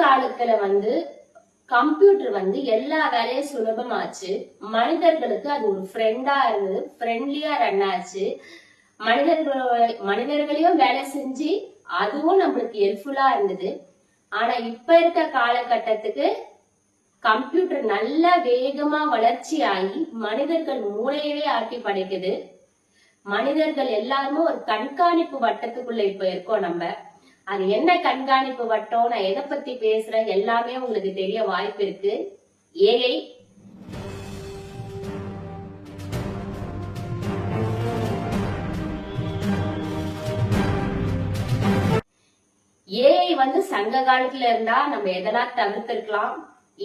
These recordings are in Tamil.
காலத்துல வந்து கம்ப்யூட்டர் வந்து எல்லா வேலையும் சுலபமாச்சு. மனிதர்களுக்கு அது ஒரு ஃப்ரெண்டா இருந்தது. ஃப்ரெண்ட்லியா ரன் ஆச்சு. மனிதர்களோட மனிதர்களையும் வேலை செஞ்சு அதுவும் நம்மளுக்கு ஹெல்ப்ஃபுல்லா இருந்தது. ஆனா இப்ப இருக்க காலகட்டத்துக்கு கம்ப்யூட்டர் நல்ல வேகமா வளர்ச்சி ஆகி மனிதர்கள் மூளையவே ஆட்டி படைக்குது. மனிதர்கள் எல்லாருமே ஒரு கண்காணிப்பு வட்டத்துக்குள்ள இப்ப இருக்கோம் நம்ம. அது என்ன கண்காணிப்பு வட்டம்? நான் எதை பத்தி பேசுறேன்? எல்லாமே உங்களுக்கு தெரிய வாய்ப்பு இருக்கு. ஏஐ ஏஐ வந்து சங்க காலத்துல இருந்தா நம்ம எதெல்லாம் தவிர்த்திருக்கலாம்.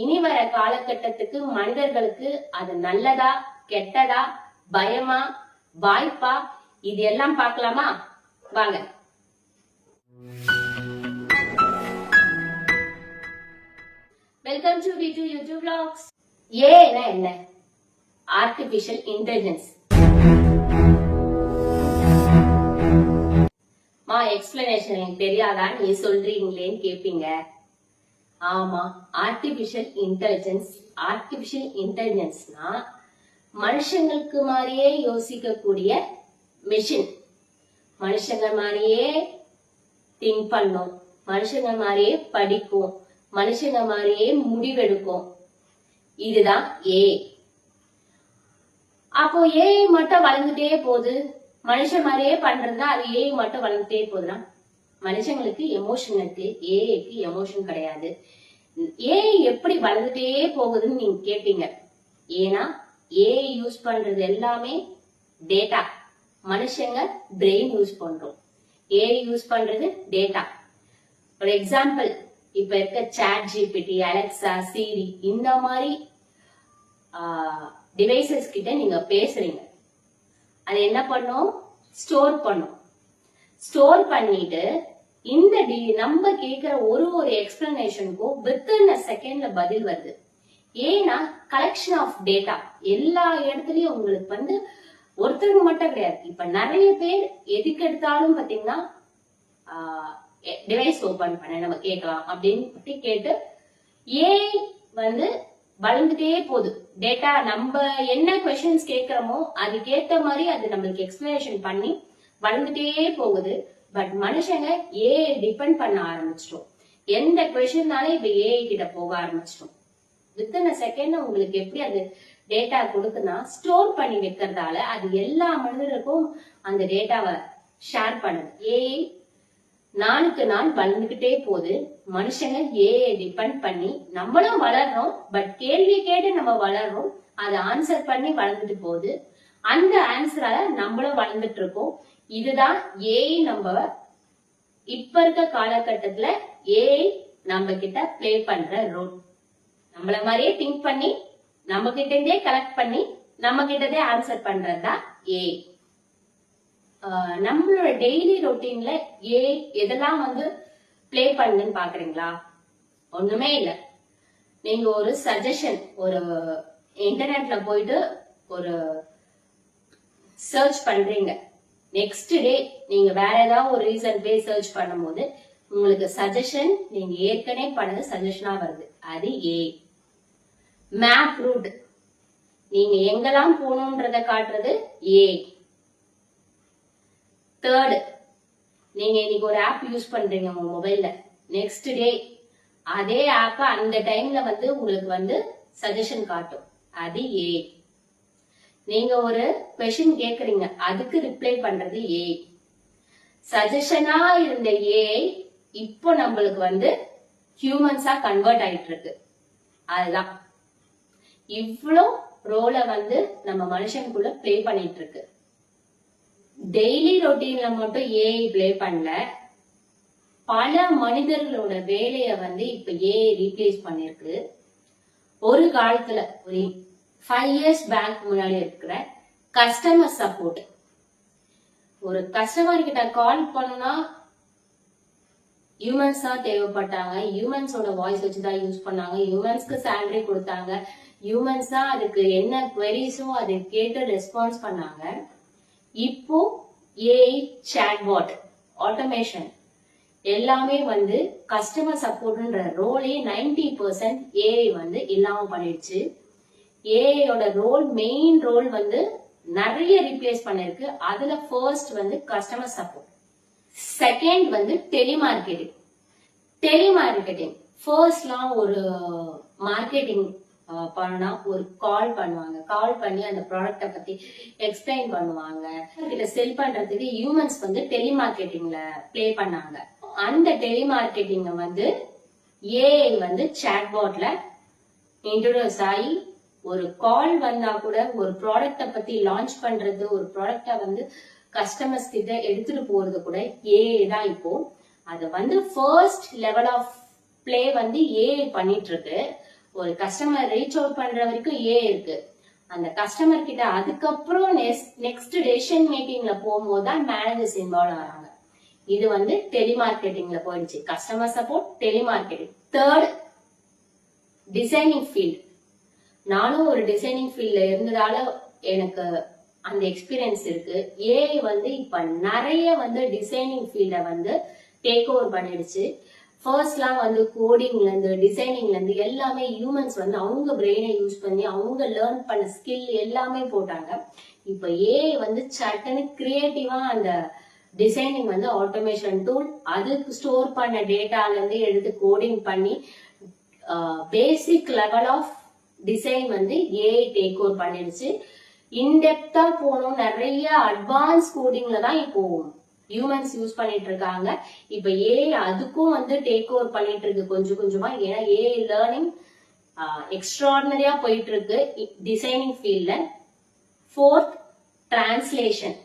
இனி வர காலகட்டத்துக்கு மனிதர்களுக்கு அது நல்லதா கெட்டதா பயமா வாய்ப்பா? இது எல்லாம் பார்க்கலாமா? வாங்க. வெல்கம் டு விடு யூடியூப் வ்ளாக்ஸ் ஏன்னா என்ன ஆர்டிபிஷியல் இன்டெலிஜென்ஸ் மா எக்ஸ்பிளனேஷன் எனக்கு தெரியாதா நீ சொல்றீங்களேன்னு கேப்பீங்க. ஆமா ஆர்டிபிஷியல் இன்டெலிஜென்ஸ் ஆர்டிபிஷியல் இன்டெலிஜென்ஸ்னா மனுஷங்களுக்கு மாதிரியே யோசிக்கக்கூடிய மிஷின் மனுஷங்க மாதிரியே திங்க் பண்ணும். மனுஷங்க மாதிரியே படிக்கும் மனுஷங்க மாதிரியே முடிவெடுக்கும். இதுதான் ஏ அப்போ ஏஐ மட்டும் வளர்ந்துட்டே போகுது. மனுஷன் மாதிரியே பண்றதுனா அது ஏஐ மட்டும் வளர்ந்துட்டே போகுதுன்னா மனுஷங்களுக்கு எமோஷன் இருக்கு ஏஐக்கு எமோஷன் கிடையாது. ஏஐ எப்படி வளர்ந்துட்டே போகுதுன்னு நீங்க கேட்பீங்க ஏன்னா ஏஐ யூஸ் பண்றது எல்லாமே டேட்டா மனுஷங்க பிரெயின் யூஸ் பண்றோம். ஏஐ யூஸ் பண்றது டேட்டா ஒரு எக்ஸாம்பிள் இப்ப இருக்க சாட் ஜிபிடி அலெக்சா சீரி இந்த மாதிரி டிவைசஸ் கிட்ட நீங்க பேசுறீங்க. அது என்ன பண்ணும்? ஸ்டோர் பண்ணும். ஸ்டோர் பண்ணிட்டு இந்த டி- நம்ம கேக்குற ஒரு ஒரு எக்ஸ்பிளனேஷனுக்கும் வித்தின் அ செகண்ட்ல பதில் வருது. ஏன்னா கலெக்ஷன் ஆஃப் டேட்டா எல்லா இடத்துலயும் உங்களுக்கு வந்து ஒருத்தருக்கு மட்டும் கிடையாது. இப்ப நிறைய பேர் எதுக்கு எடுத்தாலும் பாத்தீங்கன்னா டிவைஸ் ஓபன் பண்ண நம்ம கேட்கலாம். அப்படின்னு கேட்டு ஏஐ வந்து வளர்ந்துட்டே போகுது. டேட்டா நம்ம என்ன கொஸ்டின்ஸ் கேட்கிறோமோ அதுக்கேத்த மாதிரி அது நம்மளுக்கு எக்ஸ்பிளனேஷன் பண்ணி வளர்ந்துட்டே போகுது. பட் மனுஷங்க ஏஐ டிபெண்ட் பண்ண ஆரம்பிச்சிட்டோம். எந்த கொஷின்னாலும் இப்ப ஏஐ கிட்ட போக ஆரம்பிச்சிட்டோம். வித்தின் அ செகண்ட் உங்களுக்கு எப்படி அது டேட்டா கொடுக்குன்னா ஸ்டோர் பண்ணி வைக்கிறதால அது எல்லா மனிதருக்கும் அந்த டேட்டாவை ஷேர் பண்ணுது. ஏஐ நாளுக்கு நாள் வளர்ந்துகிட்டே போகுது. மனுஷங்க ஏஐ டிபெண்ட் பண்ணி நம்மளும் வளர்றோம் பட் கேள்வி கேட்டு நம்ம வளர்றோம் அதை ஆன்சர் பண்ணி வளர்ந்துட்டு போகுது. அந்த ஆன்சரால நம்மளும் வளர்ந்துட்டு இருக்கோம். இதுதான் ஏஐ நம்ம இப்ப இருக்க காலகட்டத்துல ஏஐ நம்ம கிட்ட ப்ளே பண்ற ரோல் நம்மள மாதிரியே திங்க் பண்ணி நம்ம கிட்ட இருந்தே கலெக்ட் பண்ணி நம்ம கிட்டதே ஆன்சர் பண்றதுதான் ஏஐ. நம்மளோட டெய்லி ரொட்டீன்ல ஏ எதெல்லாம் வந்து ப்ளே பண்ணுன்னு பாக்குறீங்களா? ஒண்ணுமே இல்ல. நீங்க ஒரு சஜஷன் ஒரு இன்டர்நெட்ல போயிட்டு ஒரு சர்ச் பண்றீங்க. நெக்ஸ்ட் டே நீங்க வேற ஏதாவது ஒரு ரீசன் போய் சர்ச் பண்ணும்போது உங்களுக்கு சஜஷன் நீங்க ஏற்கனவே பண்ணது சஜஷனா வருது. அது ஏ. மேப் ரூட் நீங்க எங்கெல்லாம் போகணுன்றத காட்டுறது ஏ. தேர்டு நீங்க இன்னைக்கு ஒரு ஆப் யூஸ் பண்றீங்க உங்க மொபைல்ல நெக்ஸ்ட் டே அதே ஆப்ப அந்த டைம்ல வந்து உங்களுக்கு வந்து சஜஷன் காட்டும். அது ஏ நீங்க ஒரு கொஷின் கேக்குறீங்க அதுக்கு ரிப்ளை பண்றது ஏ சஜஷனா இருந்த ஏ இப்போ நம்மளுக்கு வந்து ஹியூமன்ஸா கன்வெர்ட் ஆயிட்டு இருக்கு அதுதான். இவ்வளோ ரோலை வந்து நம்ம மனுஷனுக்குள்ள ப்ளே பண்ணிட்டு இருக்கு டெய்லி ரொட்டீன்ல மட்டும் ஏஐ ப்ளே பண்ணல. பல மனிதர்களோட வேலைய வந்து இப்ப ஏஐ ரீப்ளேஸ் பண்ணிருக்கு. ஒரு காலத்துல ஒரு ஃபைவ் இயர்ஸ் பேங்க் முன்னாடி இருக்கிற கஸ்டமர் சப்போர்ட் ஒரு கஸ்டமர் கிட்ட கால் பண்ணா ஹியூமன்ஸ் தான் தேவைப்பட்டாங்க. ஹியூமன்ஸோட வாய்ஸ் வச்சு தான் யூஸ் பண்ணாங்க. ஹியூமன்ஸ்க்கு சேலரி கொடுத்தாங்க. ஹியூமன்ஸ் தான் அதுக்கு என்ன queries-ஓ அதை கேட்டு ரெஸ்பான்ஸ் பண்ணாங்க. இப்போ ஏஐ சாட்பாட் ஆட்டோமேஷன் எல்லாமே வந்து கஸ்டமர் சப்போர்ட்ன்ற ரோலே நைன்டி பர்சன்ட் ஏஐ வந்து இல்லாம பண்ணிடுச்சு. ஏஐயோட ரோல் மெயின் ரோல் வந்து நிறைய ரீப்ளேஸ் பண்ணிருக்கு. அதுல ஃபர்ஸ்ட் வந்து கஸ்டமர் சப்போர்ட் செகண்ட் வந்து டெலிமார்க்கெட்டிங் டெலிமார்க்கெட்டிங் ஃபர்ஸ்ட்லாம் ஒரு மார்க்கெட்டிங் பண்ணா ஒரு கால் பண்ணுவாங்க. கால் பண்ணி அந்த ப்ராடக்ட்டை பத்தி எக்ஸ்பிளைன் பண்ணுவாங்க. கிட்ட செல் பண்றதுக்கு ஹியூமன்ஸ் வந்து டெலிமார்க்கெட்டிங்ல ப்ளே பண்ணாங்க. அந்த டெலிமார்க்கெட்டிங்க வந்து ஏஐ வந்து சாட்பாட்ல இன்ட்ரோடியூஸ் ஆகி ஒரு கால் வந்தா கூட ஒரு ப்ராடக்ட்டை பத்தி லான்ச் பண்றது ஒரு ப்ராடக்ட்டை வந்து கஸ்டமர்ஸ் கிட்ட எடுத்துட்டு போறது கூட ஏஐ தான் இப்போ. அது வந்து ஃபர்ஸ்ட் லெவல் ஆஃப் ப்ளே வந்து ஏஐ பண்ணிட்டு இருக்கு. ஒரு கஸ்டமர் ரீச் அவுட் பண்ற வரைக்கும் ஏ இருக்கு. அந்த கஸ்டமர் கிட்ட அதுக்கப்புறம் நெக்ஸ்ட் டெசிஷன் மேக்கிங்ல போகும்போது தான் மேனேஜர்ஸ் இன்வால்வ் ஆகிறாங்க இது வந்து டெலிமார்க்கெட்டிங்ல போயிடுச்சு. Customer support telemarketing third designing field நானும் ஒரு டிசைனிங் ஃபீல்ட்ல இருந்ததால எனக்கு அந்த எக்ஸ்பீரியன்ஸ் இருக்கு. ஏஐ வந்து இப்ப நிறைய வந்து டிசைனிங் ஃபீல்ட வந்து டேக் ஓவர் பண்ணிடுச்சு. ஃபர்ஸ்ட்லாம் வந்து கோடிங்லேருந்து டிசைனிங்லேருந்து எல்லாமே ஹியூமன்ஸ் வந்து அவங்க பிரெயினை யூஸ் பண்ணி அவங்க லேர்ன் பண்ண ஸ்கில் எல்லாமே போட்டாங்க. இப்போ ஏஐ வந்து சட்டுன்னு கிரியேட்டிவாக அந்த டிசைனிங் வந்து ஆட்டோமேஷன் டூல் அதுக்கு ஸ்டோர் பண்ண டேட்டாலேருந்து எடுத்து கோடிங் பண்ணி பேசிக் லெவல் ஆஃப் டிசைன் வந்து ஏஐ டேக் ஓவர் பண்ணிடுச்சு. இன்டெப்தா போனோம் நிறைய அட்வான்ஸ் கோடிங்ல தான் இப்போ ஹியூமன்ஸ் யூஸ் பண்ணிட்டு இருக்காங்க இப்ப ஏஐ அதுக்கும் வந்து டேக் ஓவர் பண்ணிட்டு இருக்கு கொஞ்சம் கொஞ்சமா. ஏன்னா ஏஐ லேர்னிங் எக்ஸ்ட்ராடினரியா போயிட்டு இருக்கு டிசைனிங் ஃபீல்ட்ல ஃபோர்த் டிரான்ஸ்லேஷன்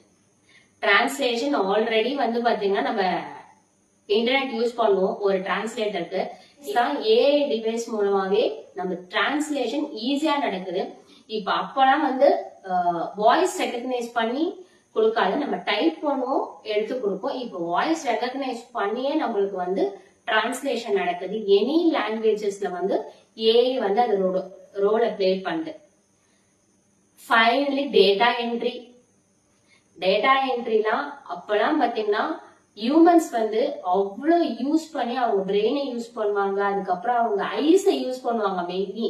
டிரான்ஸ்லேஷன் ஆல்ரெடி வந்து பாத்தீங்கன்னா நம்ம இன்டர்நெட் யூஸ் பண்ணுவோம். ஒரு டிரான்ஸ்லேட்டருக்கு ஏஐ டிவைஸ் மூலமாவே நம்ம டிரான்ஸ்லேஷன் ஈஸியா நடக்குது. இப்ப அப்பெல்லாம் வந்து வாய்ஸ் ரெக்கக்னைஸ் பண்ணி கொடுக்காது. நம்ம டைப் பண்ணுவோம் எடுத்து கொடுப்போம். இப்போ வாய்ஸ் ரெக்கக்னைஸ் பண்ணியே நம்மளுக்கு வந்து டிரான்ஸ்லேஷன் நடக்குது. எனி லாங்குவேஜஸ்ல வந்து ஏஐ வந்து அதோட ரோலை பிளே பண்ணுது. ஃபைனலி டேட்டா என்ட்ரி டேட்டா என்ட்ரிலாம் அப்பெல்லாம் பார்த்தீங்கன்னா ஹியூமன்ஸ் வந்து அவ்வளோ யூஸ் பண்ணி அவங்க பிரெயினை யூஸ் பண்ணுவாங்க. அதுக்கப்புறம் அவங்க ஐஸை யூஸ் பண்ணுவாங்க மெயின்லி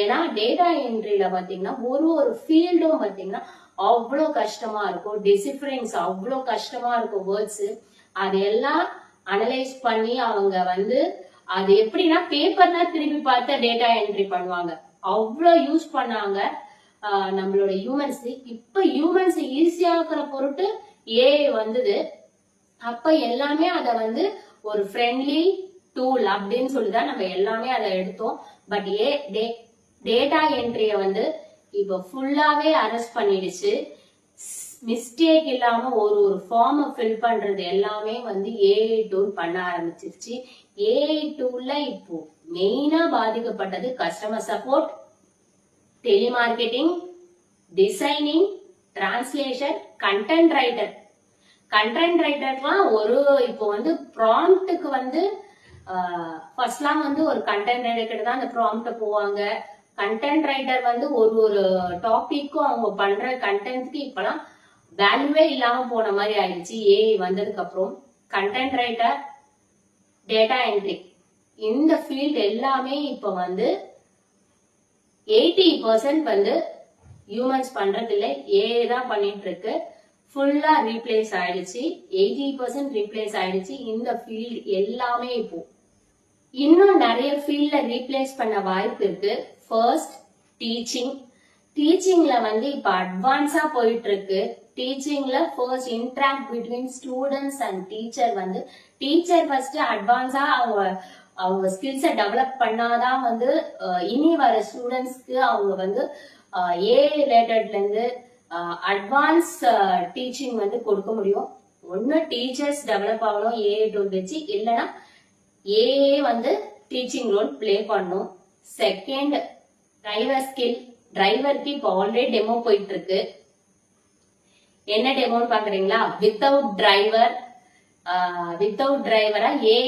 ஏன்னா டேட்டா என்ட்ரியில பார்த்தீங்கன்னா ஒரு ஒரு ஃபீல்டும் பார்த்தீங்கன்னா அவ்வளோ கஷ்டமா இருக்கும். டிசிஃபரன்ஸ் அவ்வளோ கஷ்டமா இருக்கும் வேர்ட்ஸ் அதெல்லாம் அனலைஸ் பண்ணி அவங்க வந்து அது எப்படின்னா பேப்பர்ல திரும்பி பார்த்த டேட்டா என்ட்ரி பண்ணுவாங்க. அவ்வளோ யூஸ் பண்ணாங்க ஆஹ் நம்மளோட ஹியூமன்ஸ் இப்ப ஹியூமன்ஸ் ஈஸியாக்குற பொருட்டு ஏஐ வந்தது. அப்ப எல்லாமே அத வந்து ஒரு ஃப்ரெண்ட்லி டூல் அப்படின்னு சொல்லிதான் நம்ம எல்லாமே அதை எடுத்தோம். பட் ஏ டேட்டா என்ட்ரிய வந்து இப்ப ஃபுல்லாவே அரெஸ்ட் பண்ணிடுச்சு. மிஸ்டேக் இல்லாம ஒரு ஒரு ஃபார்மை ஃபில் பண்றது எல்லாமே வந்து ஏஐ டூல் பண்ண ஆரம்பிச்சிருச்சு. ஏஐ டூல்ல இப்போ மெயினா பாதிக்கப்பட்டது customer support telemarketing designing translation content writer content ரைட்டர்லாம் ஒரு இப்போ வந்து ப்ராம்ப்டுக்கு வந்து ஃபர்ஸ்ட்லாம் வந்து ஒரு கண்டென்ட் ரைட்டர் தான் அந்த ப்ராம்ப்ட போவாங்க. கண்டென்ட் ரைட்டர் வந்து ஒரு ஒரு டாபிக்கும் அவங்க பண்ற கண்டென்ட்க்கு இப்பெல்லாம் வேல்யூவே இல்லாம போன மாதிரி ஆயிடுச்சு. ஏஐ வந்ததுக்கு அப்புறம் கண்டென்ட் ரைட்டர் டேட்டா என்ட்ரி இந்த ஃபீல்ட் எல்லாமே இப்போ வந்து எயிட்டி பர்சன்ட் வந்து ஹியூமன்ஸ் பண்றது இல்லை ஏஐ தான் பண்ணிட்டு இருக்கு ஃபுல்லா ரீப்ளேஸ் ஆயிடுச்சு. எயிட்டி பர்சன்ட் ரீப்ளேஸ் ஆயிடுச்சு. இந்த ஃபீல்ட் எல்லாமே இப்போ. இன்னும் நிறைய ஃபீல்ட்ல ரீப்ளேஸ் பண்ண வாய்ப்பு இருக்கு. ஃபர்ஸ்ட் டீச்சிங் டீச்சிங்ல வந்து இப்ப அட்வான்ஸா போயிட்டு இருக்கு டீச்சிங்ல first interact between students and teacher வந்து டீச்சர் ஃபர்ஸ்ட் அட்வான்ஸா அவங்க அவங்க ஸ்கில்ஸை டெவலப் பண்ணாதான் வந்து இனி வர ஸ்டூடெண்ட்ஸ்க்கு அவங்க வந்து ஏ ரிலேட்டட்ல இருந்து அட்வான்ஸ் டீச்சிங் வந்து கொடுக்க முடியும். ஒன்னு டீச்சர்ஸ் டெவலப் ஆகணும் ஏ டூல் வச்சு இல்லைன்னா ஏஏ வந்து டீச்சிங் ரோல் ப்ளே பண்ணும். செகண்ட் டிரைவர் ஸ்கில் டிரைவருக்கு இப்போ ஆல்ரெடி டெமோ போயிட்டு இருக்கு என்ன டெமோன்னு பாக்குறீங்களா? வித்தவுட் டிரைவர் வித்தவுட் டிரைவரா ஏ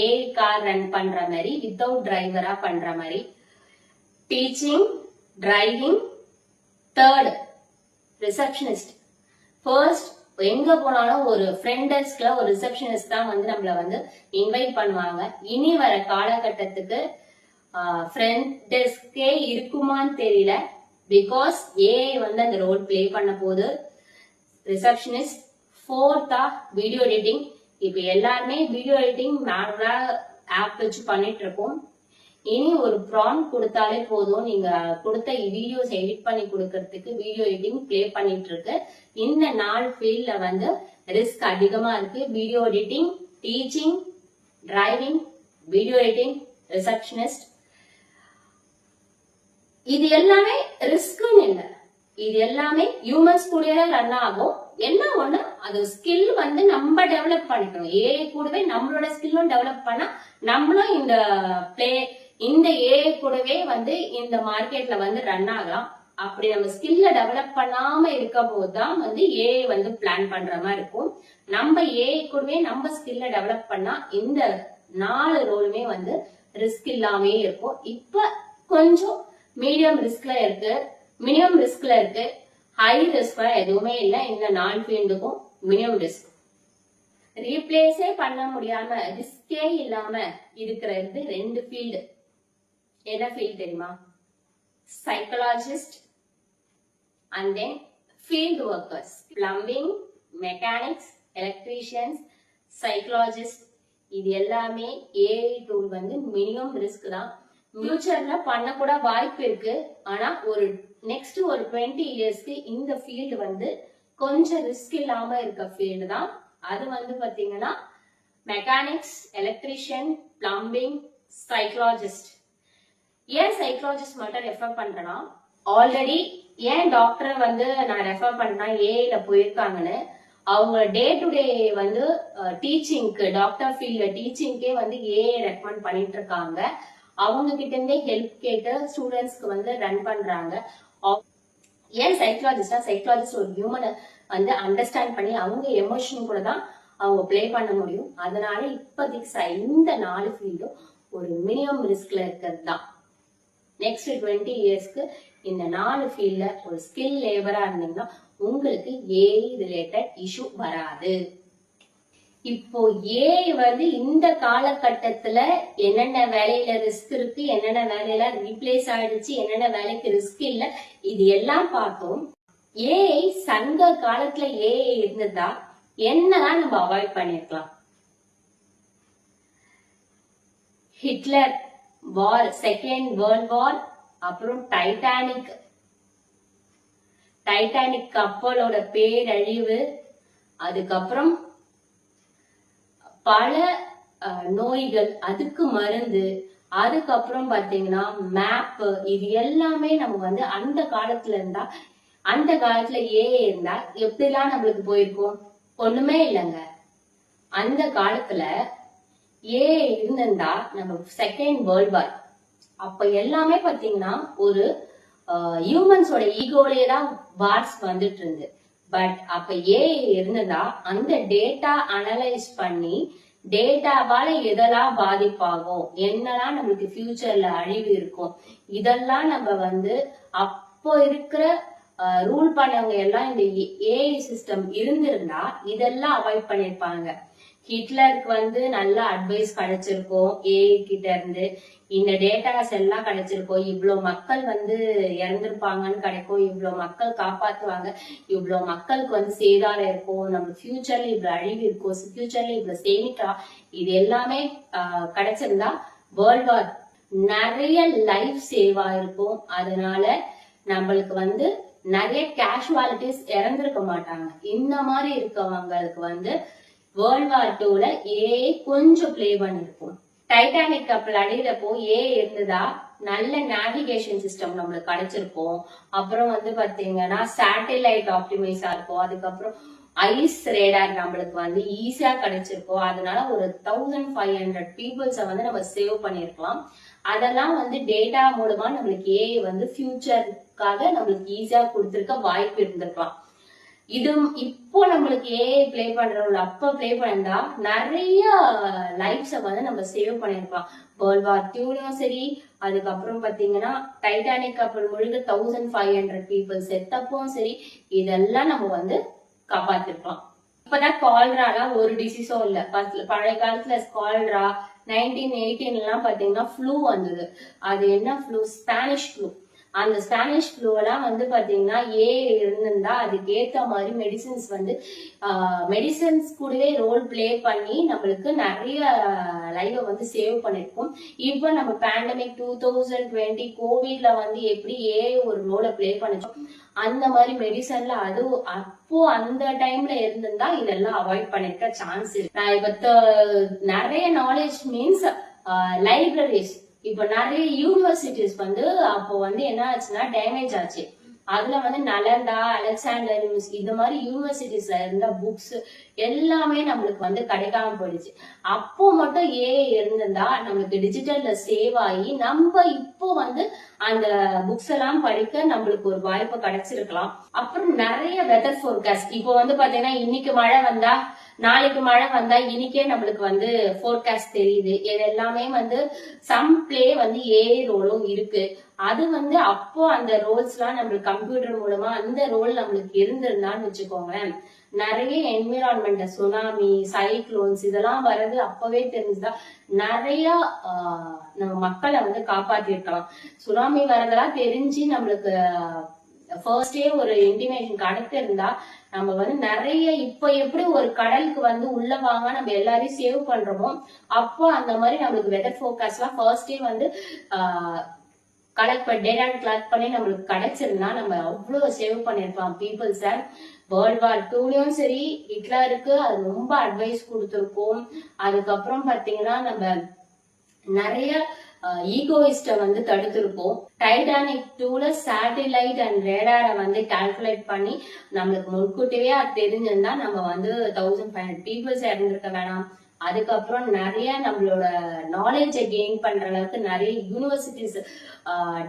ஏ கார் ரன் பண்ற மாதிரி வித்தவுட் டிரைவரா பண்ற மாதிரி. Teaching driving third receptionist first எங்க போனாலும் ஒரு ஃப்ரெண்டஸ்க்ல ஒரு ரிசப்ஷனிஸ்ட் தான் வந்து நம்மள வந்து இன்வைட் பண்ணுவாங்க. இனி வர காலகட்டத்துக்கு ஃப்ரெண்ட் டெஸ்கே இருக்குமான்னு தெரியல. பிகாஸ் ஏஐ வந்து அந்த ரோல் ப்ளே பண்ண போது ரிசப்ஷனிஸ்ட் ஃபோர்த்தா வீடியோ எடிட்டிங் இப்போ எல்லாருமே வீடியோ எடிட்டிங் மேனுவலா ஆப் வச்சு பண்ணிட்டு இருக்கோம் இனி ஒரு ப்ராம்ப்ட் கொடுத்தாலே போதும். நீங்க கொடுத்த வீடியோஸ் எடிட் பண்ணி கொடுக்கறதுக்கு வீடியோ எடிட்டிங் ப்ளே பண்ணிட்டு இருக்கு இந்த நாலு ஃபீல்ட்ல வந்து ரிஸ்க் அதிகமா இருக்கு. Video editing teaching driving video editing receptionist இது எல்லாமே ரிஸ்க்னு இல்லை. இது எல்லாமே ஹியூமன்ஸ் கூடயே ரன் ஆகும். என்ன ஒண்ணு? அது ஸ்கில் வந்து நம்ம டெவலப் பண்ணிக்கணும். ஏஐ கூடவே நம்மளோட ஸ்கில்லும் டெவலப் பண்ணா நம்மளும் இந்த பிளே இந்த ஏஐ கூடவே வந்து இந்த மார்க்கெட்ல வந்து ரன் ஆகலாம். அப்படி நம்ம ஸ்கில்ல டெவலப் பண்ணாம இருக்க போதுதான் வந்து ஏஐ வந்து பிளான் பண்ற மாதிரி இருக்கும். நம்ம ஏஐ கூடவே நம்ம ஸ்கில்ல டெவலப் பண்ணா இந்த நாலு ரோலுமே வந்து ரிஸ்க் இல்லாமே இருக்கும். இப்ப கொஞ்சம் மீடியம் ரிஸ்க்ல இருக்கு. மினிமம் ரிஸ்க்ல இருக்கு. ஹை ரிஸ்க்ல எதுவுமே இல்லை. இந்த நாலு ஃபீல்டுக்கும் மினிமம் ரிஸ்க். ரீப்ளேஸே பண்ண முடியாம ரிஸ்கே இல்லாம இருக்கிறது ரெண்டு ஃபீல்டு. என்ன ஃபீல்டு தெரியுமா? Psychologist and then field workers plumbing mechanics electricians psychologist இது எல்லாமே ஏஐ டூல் வந்து மினிமம் ரிஸ்க் தான். ஃபியூச்சர்ல பண்ண கூட வாய்ப்பு இருக்கு. ஆனா ஒரு நெக்ஸ்ட் ஒரு டுவெண்ட்டி இயர்ஸ்க்கு இந்த ஃபீல்டு வந்து கொஞ்சம் ரிஸ்க் இல்லாம இருக்க ஃபீல்டு தான். அது வந்து பாத்தீங்கன்னா மெக்கானிக்ஸ் எலக்ட்ரிஷியன் பிளம்பிங் சைக்கலாஜிஸ்ட் ஏன் சைக்காலஜிஸ்ட் மட்டும் ரெஃபர் பண்றேன்னா ஆல்ரெடி ஏன் டாக்டரை வந்து நான் ரெஃபர் பண்ணா ஏல போயிருக்காங்கன்னு அவங்க டே டு டே வந்து டீச்சிங்க்கு டாக்டர் ஃபீல்ட்ல டீச்சிங்க்கே வந்து ஏஐ ரெக்கமெண்ட் பண்ணிட்டு இருக்காங்க. அவங்க கிட்ட இருந்தே ஹெல்ப் கேட்டு ஸ்டூடெண்ட்ஸ்க்கு வந்து ரன் பண்றாங்க. ஏன் சைக்காலஜிஸ்டா சைக்காலஜிஸ்ட் ஒரு ஹியூமனை வந்து அண்டர்ஸ்டாண்ட் பண்ணி அவங்க எமோஷன் கூட தான் அவங்க ப்ளே பண்ண முடியும். அதனால இப்போதைக்கு இந்த நாலு ஃபீல்டும் ஒரு மினிமம் ரிஸ்க்ல இருக்கிறது தான். நெக்ஸ்ட் டுவெண்ட்டி இயர்ஸ்க்கு இந்த நாலு ஃபீல்ட்ல ஒரு ஸ்கில் லேபரா இருந்தீங்கன்னா உங்களுக்கு ஏஐ ரிலேட்டட் இஷ்யூ வராது. இப்போ ஏஐ வந்து இந்த காலகட்டத்துல என்னென்ன வேலையில ரிஸ்க் இருக்கு என்னென்ன வேலையில ரீப்ளேஸ் ஆயிடுச்சு என்னென்ன வேலைக்கு ரிஸ்க் இல்ல இது எல்லாம் பார்த்தோம். ஏஐ சங்க காலத்துல ஏஐ இருந்ததா? என்னதான் நம்ம அவாய்ட் பண்ணிருக்கலாம். Hitler war second world war அப்புறம் டைட்டானிக் டைட்டானிக் கப்பலோட பேரழிவு அதுக்கப்புறம் பல நோய்கள் அதுக்கு மருந்து அதுக்கப்புறம் பாத்தீங்கன்னா மேப் இது எல்லாமே நம்ம வந்து அந்த காலத்துல இருந்தா அந்த காலத்துல ஏ இருந்தா எப்படிலாம் நம்மளுக்கு போயிருக்கும்? ஒண்ணுமே இல்லைங்க. அந்த காலத்துல ஏ இருந்திருந்தா நம்ம செகண்ட் வேர்ல்ட் வார் அப்ப எல்லாமே பாத்தீங்கன்னா ஒரு ஹியூமன்ஸோட ஈகோலயே தான் வார்ஸ் வந்துட்டு இருந்து பட் அப்ப ஏ இருந்ததா? அந்த டேட்டா அனலைஸ் பண்ணி டேட்டாவால எதெல்லாம் பாதிப்பாகும் என்னெல்லாம் நம்மளுக்கு ஃபியூச்சர்ல அழிவு இருக்கும் இதெல்லாம் நம்ம வந்து அப்போ இருக்கிற ரூல் பண்ணவங்க எல்லாம் இந்த ஏஐ சிஸ்டம் இருந்திருந்தா இதெல்லாம் அவாய்ட் பண்ணிருப்பாங்க. ஹிட்லருக்கு வந்து நல்ல அட்வைஸ் கிடைச்சிருக்கும். ஏஐ கிட்ட இருந்து. இந்த டேட்டாஸ் எல்லாம் கிடைச்சிருக்கும். இவ்வளோ மக்கள் வந்து இறந்திருப்பாங்கன்னு கிடைக்கும். இவ்வளோ மக்கள் காப்பாத்துவாங்க. இவ்வளோ மக்களுக்கு வந்து சேதாரம் இருக்கும். நம்ம ஃபியூச்சர்ல இவ்வளவு அழிவு இருக்கும். ஃபியூச்சர்ல இவ்வளவு சேமிட்டா இது எல்லாமே ஆஹ், கிடைச்சிருந்தா வேர்ல்ட் வார் நிறைய லைஃப் சேவ் ஆயிருக்கும். அதனால நம்மளுக்கு வந்து நிறைய கேஷுவாலிட்டிஸ் இறந்திருக்க மாட்டாங்க. இந்த மாதிரி இருக்கவங்களுக்கு வந்து வேர்ல்ட் வார் டூல ஏ கொஞ்சம் ப்ளே பண்ணிருப்போம். டைட்டானிக் கப்பல் அடையிறப்போ ஏ இருந்ததா? நல்ல நேவிகேஷன் சிஸ்டம் நம்மளுக்கு கிடைச்சிருக்கும். அப்புறம் வந்து பாத்தீங்கன்னா சேட்டலைட் ஆப்டிமைஸா இருக்கும். அதுக்கப்புறம் ஐஸ் ரேடார் நம்மளுக்கு வந்து ஈஸியா கிடைச்சிருக்கும். அதனால ஒரு தௌசண்ட் ஃபைவ் ஹண்ட்ரட் பீப்புள்ஸை வந்து நம்ம சேவ் பண்ணிருக்கலாம். அதெல்லாம் வந்து டேட்டா மூலமா நம்மளுக்கு ஏஐ வந்து ஃபியூச்சருக்காக நம்மளுக்கு ஈஸியா கொடுத்துருக்க வாய்ப்பு இருந்திருக்கலாம். இது இப்போ நம்மளுக்கு ஏஐ ப்ளே பண்றோம்ல அப்ப ப்ளே பண்ணிருந்தா நிறைய லைஃப்ஸை வந்து நம்ம சேவ் பண்ணிருப்போம் வேர்ல்ட் வார் டூலையும் சரி அதுக்கப்புறம் பாத்தீங்கன்னா டைட்டானிக் கப்பல் முழுக்க தௌசண்ட் ஃபைவ் ஹண்ட்ரட் பீப்புள் செத்தப்பவும் சரி இதெல்லாம் நம்ம வந்து காப்பாத்திருப்போம் இப்பதான் கால்ரானா ஒரு டிசீஸும் இல்ல. பழைய காலத்துல கால்ரா நைன்டீன் எயிட்டீன்லாம் பாத்தீங்கன்னா ஃப்ளூ வந்தது. அது என்ன ஃப்ளூ ஸ்பானிஷ் ஃப்ளூ அந்த ஸ்பானிஷ் ஃப்ளூவெல்லாம் வந்து பார்த்தீங்கன்னா ஏ இருந்திருந்தா அதுக்கு ஏற்ற மாதிரி மெடிசின்ஸ் வந்து மெடிசன்ஸ் கூடவே ரோல் ப்ளே பண்ணி நம்மளுக்கு நிறைய லைவை வந்து சேவ் பண்ணியிருக்கோம் இப்போ நம்ம பேண்டமிக் டூ தௌசண்ட் டுவெண்ட்டி கோவிட்ல வந்து எப்படி ஏ ஒரு ரோலை ப்ளே பண்ணிச்சோம் அந்த மாதிரி மெடிசன்ல அது அப்போ அந்த டைம்ல இருந்திருந்தா இதெல்லாம் அவாய்ட் பண்ணிருக்க சான்ஸ் இருக்கு. நான் இப்ப நிறைய நாலேஜ் மீன்ஸ் லைப்ரரிஸ் இப்ப நிறைய யூனிவர்சிட்டிஸ் வந்து அப்போ வந்து என்ன ஆச்சுன்னா டேமேஜ் ஆச்சு. அதுல வந்து நலந்தா அலெக்சாண்டர் இந்த மாதிரி யூனிவர்சிட்டிஸ்ல இருந்த புக்ஸ் எல்லாமே நம்மளுக்கு வந்து கிடைக்காம போயிடுச்சு. அப்போ மட்டும் ஏ இருந்திருந்தா நம்மளுக்கு டிஜிட்டல்ல சேவ் ஆகி நம்ம இப்போ வந்து அந்த புக்ஸ் எல்லாம் படிக்க நம்மளுக்கு ஒரு வாய்ப்பு கிடைச்சிருக்கலாம். அப்புறம் நிறைய வெதர் ஃபோர்காஸ்ட் இப்போ வந்து பாத்தீங்கன்னா இன்னைக்கு மழை வந்தா நாளைக்கு மழை வந்தா இன்னைக்கே நம்மளுக்கு வந்து ஃபோர்காஸ்ட் தெரியுது. இது எல்லாமே வந்து சம் பிளே வந்து ஏ ரோலும் இருக்கு. அது வந்து அப்போ அந்த ரோல்ஸ் எல்லாம் நம்மளுக்கு கம்ப்யூட்டர் மூலமா அந்த ரோல் நம்மளுக்கு இருந்திருந்தான்னு வச்சுக்கோங்களேன். நிறைய என்விரான்மெண்ட் சுனாமி சைக்ளோன்ஸ் இதெல்லாம் வர்றது அப்பவே தெரிஞ்சுதா? நிறைய ஆஹ், நம்ம மக்களை வந்து காப்பாத்திருக்கலாம். சுனாமி வரதெல்லாம் தெரிஞ்சு நம்மளுக்கு ஃபர்ஸ்டே ஒரு இன்டிமேஷன் கடத்திருந்தா நம்ம வந்து நிறைய இப்ப எப்படி ஒரு கடலுக்கு வந்து உள்ள வாங்க நம்ம எல்லாரையும் சேவ் பண்றோமோ அப்போ அந்த மாதிரி நம்மளுக்கு வெதர் ஃபோர்காஸ்ட்லாம் ஃபர்ஸ்டே வந்து கலெக்ட் பண்ணி டேட்டா கலெக்ட் பண்ணி நம்மளுக்கு கிடைச்சிருந்தா நம்ம அவ்வளோ சேவ் பண்ணிருக்கலாம் பீப்புள்ஸ வேர்ல்ட் வார் டூலயும் சரி ஹிட்லருக்கு அது ரொம்ப அட்வைஸ் கொடுத்துருக்கோம். அதுக்கப்புறம் பாத்தீங்கன்னா நம்ம நிறைய ஈகோயிஸ்ட வந்து தடுத்திருப்போம். டைட்டானிக் டூல சேட்டிலைட் அண்ட் ரேடாரை வந்து கால்குலேட் பண்ணி நம்மளுக்கு முன்கூட்டியே அது தெரிஞ்சிருந்தா நம்ம வந்து தௌசண்ட் ஃபைவ் ஹண்ட்ரட் பீப்புள்ஸ் இறந்துருக்க வேணாம். அதுக்கப்புறம் நிறைய நம்மளோட நாலேஜை கெயின் பண்ற அளவுக்கு நிறைய யூனிவர்சிட்டிஸ்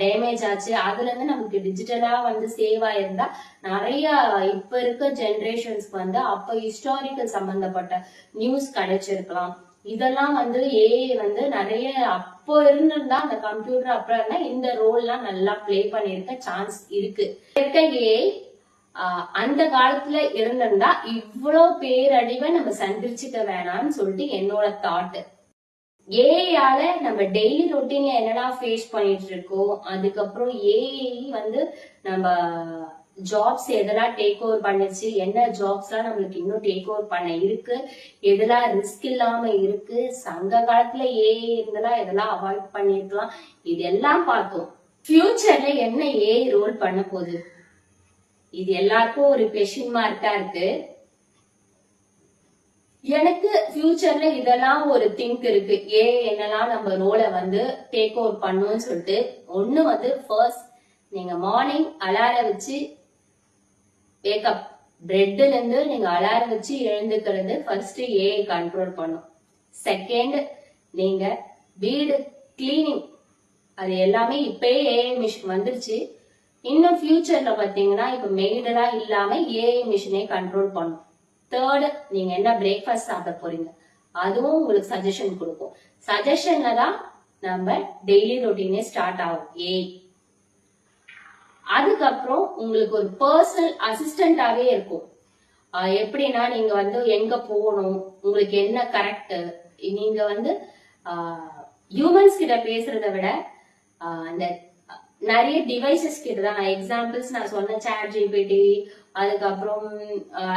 டேமேஜ் ஆச்சு. அதுல இருந்து நமக்கு டிஜிட்டலா வந்து சேவ் ஆயிருந்தா நிறைய இப்ப இருக்க ஜென்ரேஷன்ஸ்க்கு வந்து அப்ப ஹிஸ்டாரிக்கல் சம்பந்தப்பட்ட நியூஸ் கிடைச்சிருக்கலாம். இதெல்லாம் வந்து ஏஐ வந்து நிறைய அப்போ இருந்திருந்தா அந்த கம்ப்யூட்டர் அப்புறம் இருந்தா இந்த ரோல்லாம் நல்லா ப்ளே பண்ணிருக்க சான்ஸ் இருக்கு. இருக்க ஏஐ அந்த காலத்துல இருந்திருந்தா இவ்வளவு பேரழிவை நம்ம சந்திரிச்சுக்க வேணாம்னு சொல்லிட்டு என்னோட தாட் ஏஐயால நம்ம டெய்லி ரொட்டீன்ல என்னடா ஃபேஸ் பண்ணிட்டு இருக்கோம்? அதுக்கப்புறம் ஏஐ வந்து நம்ம ஜாப்ஸ் எதெல்லாம் டேக் ஓவர் பண்ணுச்சு என்ன ஜாப்ஸ் எல்லாம் நம்மளுக்கு இன்னும் டேக் ஓவர் பண்ண இருக்கு எதெல்லாம் ரிஸ்க் இல்லாம இருக்கு சங்க காலத்துல ஏஐ இருந்தெல்லாம் எதெல்லாம் அவாய்ட் பண்ணிருக்கலாம் இதெல்லாம் பார்த்தோம் ஃபியூச்சர்ல என்ன ஏஐ ரோல் பண்ண போகுது? இது எல்லாருக்கும் ஒரு கொஷின் மார்க்கா இருக்கு. எனக்கு ஃபியூச்சர்ல இதெல்லாம் ஒரு திங்க் இருக்கு. ஏ என்னெல்லாம் நம்ம ரோலை வந்து டேக் ஓவர் பண்ணும்னு சொல்லிட்டு ஒன்னு வந்து ஃபர்ஸ்ட் நீங்க மார்னிங் அலார வச்சு வேக்கப் பிரெட்ல இருந்து நீங்க அலாரம் வச்சு எழுந்துக்கிறது ஃபர்ஸ்ட் ஏ கண்ட்ரோல் பண்ணும். செகண்ட் நீங்க வீடு கிளீனிங் அது எல்லாமே இப்பயே ஏஐ மிஷின் வந்துருச்சு. இன்னும் ஃபியூச்சர்ல பாத்தீங்கன்னா இப்ப மெய்டெல்லாம் இல்லாம ஏஐ மிஷினே கண்ட்ரோல் பண்ணும். தேர்ட் நீங்க என்ன பிரேக்ஃபாஸ்ட் சாப்பிட போறீங்க? அதுவும் உங்களுக்கு சஜஷன் கொடுக்கும். சஜஷன்ல தான் நம்ம டெய்லி ரொட்டீனே ஸ்டார்ட் ஆகும். ஏஐ அதுக்கப்புறம் உங்களுக்கு ஒரு பர்சனல் அசிஸ்டண்டாவே இருக்கும். எப்படின்னா நீங்க வந்து எங்க போகணும் உங்களுக்கு என்ன கரெக்ட் நீங்க வந்து ஹியூமன்ஸ் கிட்ட பேசுறத விட அந்த நிறைய டிவைசஸ் கிட்ட தான் எக்ஸாம்பிள்ஸ் நான் சொன்ன சேட் ஜிபிடி அதுக்கப்புறம்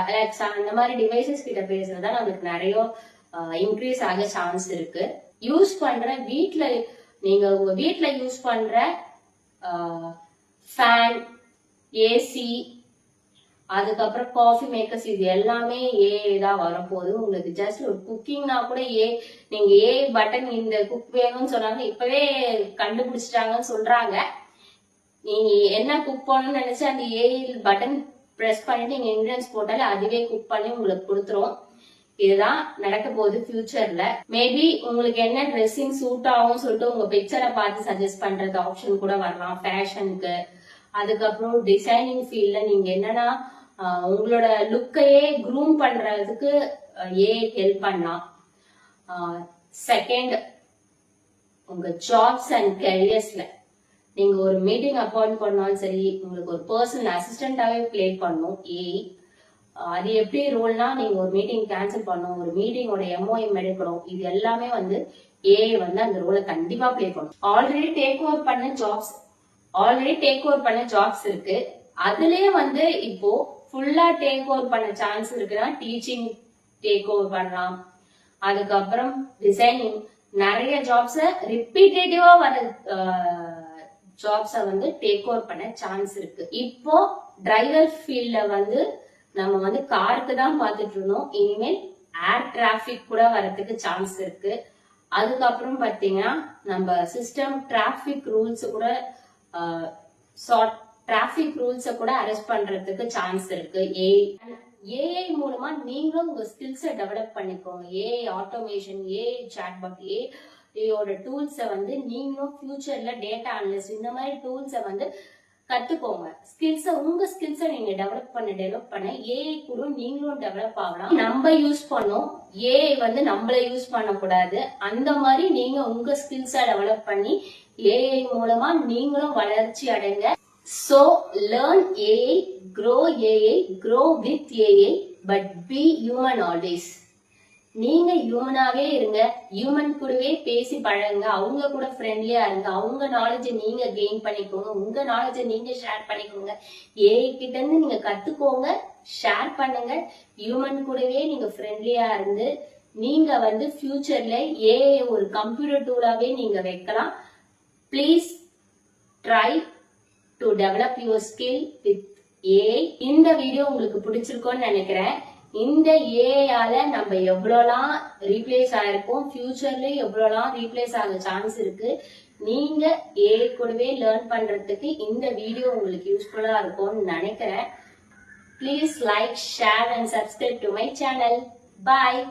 அலெக்சா அந்த மாதிரி டிவைசஸ் கிட்ட பேசுறதா நம்மளுக்கு நிறைய இன்க்ரீஸ் ஆக சான்ஸ் இருக்கு. யூஸ் பண்ற வீட்ல நீங்க உங்க வீட்ல யூஸ் பண்ற ஃபேன் ஏசி அதுக்கப்புறம் காஃபி மேக்கர்ஸ் இது எல்லாமே ஏ தான் வரப்போகுது உங்களுக்கு ஜஸ்ட் ஒரு குக்கிங்னா கூட ஏ நீங்க ஏ பட்டன் இந்த குக் வேணும்னு சொன்னாங்க இப்பவே கண்டுபிடிச்சிட்டாங்கன்னு சொல்றாங்க. நீங்க என்ன குக் பண்ணணும்னு நினைச்சு அந்த ஏ பட்டன் ப்ரெஸ் பண்ணிட்டு நீங்க இன்கிரியன்ஸ் போட்டாலே அதுவே குக் பண்ணி உங்களுக்கு கொடுத்துரும். இதுதான் நடக்க போகுது ஃபியூச்சர்ல மேபி உங்களுக்கு என்ன ட்ரெஸ்ஸிங் சூட் ஆகும் சொல்லிட்டு உங்க பிக்சரை பார்த்து சஜஸ்ட் பண்றது ஆப்ஷன் கூட வரலாம். ஃபேஷனுக்கு அதுக்கப்புறம் டிசைனிங் ஃபீல்ட்ல நீங்க என்னன்னா உங்களோட லுக்கையே க்ரூம் பண்றதுக்கு ஏ ஹெல்ப் பண்ணலாம் செகண்ட் உங்க ஜாப்ஸ் அண்ட் கெரியர்ஸ்ல நீங்க ஒரு மீட்டிங் அப்பாயிண்ட் பண்ணாலும் சரி உங்களுக்கு ஒரு பர்சனல் அசிஸ்டண்டாவே ப்ளே பண்ணும் ஏ. அது எப்படி ரோல்னா நீங்க ஒரு மீட்டிங் கேன்சல் பண்ணணும் ஒரு மீட்டிங்கோட எம்ஓஎம் எடுக்கணும் இது எல்லாமே வந்து ஏஐ வந்து அந்த ரோலை கண்டிப்பா ப்ளே பண்ணும். ஆல்ரெடி டேக் ஓவர் பண்ண ஜாப்ஸ் ஆல்ரெடி டேக் ஓவர் பண்ண ஜாப்ஸ் இருக்கு. அதுலயே வந்து இப்போ ஃபுல்லா டேக் ஓவர் பண்ண சான்ஸ் இருக்குன்னா டீச்சிங் டேக் ஓவர் பண்ணலாம். அதுக்கப்புறம் டிசைனிங் நிறைய ஜாப்ஸ ரிப்பீட்டேட்டிவா வர ஜாப்ஸ வந்து டேக் ஓவர் பண்ண சான்ஸ் இருக்கு. இப்போ டிரைவர் ஃபீல்ட்ல வந்து நம்ம வந்து காருக்கு தான் பார்த்துட்டு இருந்தோம். இனிமேல் ஏர் டிராபிக் கூட வரதுக்கு சான்ஸ் இருக்கு. அதுக்கப்புறம் பாத்தீங்கன்னா நம்ம சிஸ்டம் டிராபிக் ரூல்ஸ் கூட ஷார்ட் டிராபிக் ரூல்ஸ கூட அரெஸ்ட் பண்றதுக்கு சான்ஸ் இருக்கு. ஏஐ ஏஐ மூலமா நீங்களும் உங்க ஸ்கில்ஸை டெவலப் பண்ணிக்கோங்க. ஏஐ ஆட்டோமேஷன் ஏஐ சாட்பாட் ஏஐயோட டூல்ஸை வந்து நீங்களும் ஃபியூச்சர்ல டேட்டா அனலிஸ்ட் இந்த மாதிரி டூல்ஸை வந்து கத்துக்கோங்க. ஸ்கில்ஸை உங்க ஸ்கில்ஸை நீங்க டெவலப் பண்ண டெவலப் பண்ண ஏஐ கூட நீங்களும் டெவலப் ஆகலாம். நம்ம யூஸ் பண்ணோம். ஏஐ வந்து நம்மள யூஸ் பண்ணக்கூடாது. அந்த மாதிரி நீங்க உங்க ஸ்கில்ஸை டெவலப் பண்ணி ஏஐ மூலமா நீங்களும் வளர்ச்சி அடைங்க. So learn AI grow AI grow with AI but be human always நீங்க ஹியூமனாவே இருங்க. ஹியூமன் கூடவே பேசி பழகுங்க. அவங்க கூட ஃப்ரெண்ட்லியா இருங்க. அவங்க நாலேஜை நீங்க கெயின் பண்ணிக்கோங்க. உங்க நாலேஜை நீங்க ஷேர் பண்ணிக்கோங்க. ஏஐ கிட்ட இருந்து நீங்க கத்துக்கோங்க. ஷேர் பண்ணுங்க. ஹியூமன் கூடவே நீங்க ஃப்ரெண்ட்லியா இருந்து நீங்க வந்து ஃபியூச்சர்ல ஏஐ ஒரு கம்ப்யூட்டர் டூலாவே நீங்க வைக்கலாம். Please try to develop your skill with AI இந்த வீடியோ உங்களுக்கு பிடிச்சிருக்கோன்னு நினைக்கிறேன். இந்த ஏஐயால நம்ம எவ்வளோலாம் ரீப்ளேஸ் ஆயிருக்கோம்? ஃபியூச்சர்ல எவ்வளோலாம் ரீப்ளேஸ் ஆக சான்ஸ் இருக்கு? நீங்க ஏஐ கூடவே லேர்ன் பண்றதுக்கு இந்த வீடியோ உங்களுக்கு யூஸ்ஃபுல்லா இருக்கும்னு நினைக்கிறேன். Please like share and subscribe to my channel bye